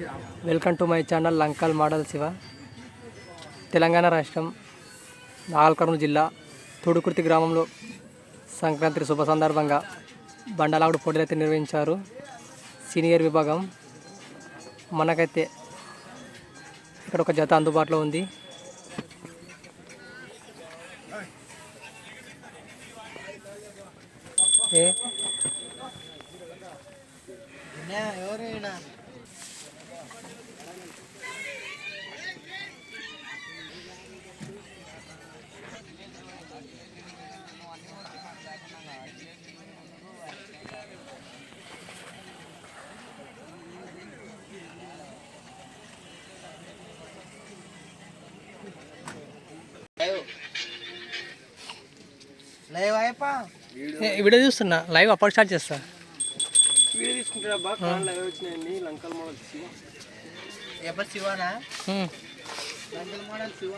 Welcome to my channel Lankal model Shiva. Telangana రాష్ట్రం నాగల్కర్నూలు జిల్లా తొడుకుర్తి గ్రామంలో సంక్రాంతి శుభ సందర్భంగా బండలాగుడు పోటీలు అయితే నిర్వహించారు. సీనియర్ విభాగం మనకైతే ఇక్కడ ఒక జత అందుబాటులో ఉంది. ఏ? ఎవరైనా లేవు అయిపా? వీడియో చూస్తున్నా. లైవ్ అప్పుడు స్టార్ట్ చేస్తా. వీడియో తీసుకుంటారా బాగా కాళ్ళు అవి వచ్చినాయండి. లంకల్ మోడల్ శివ. ఎప్పుడు శివనా. లంకల్ మోడల్ శివ.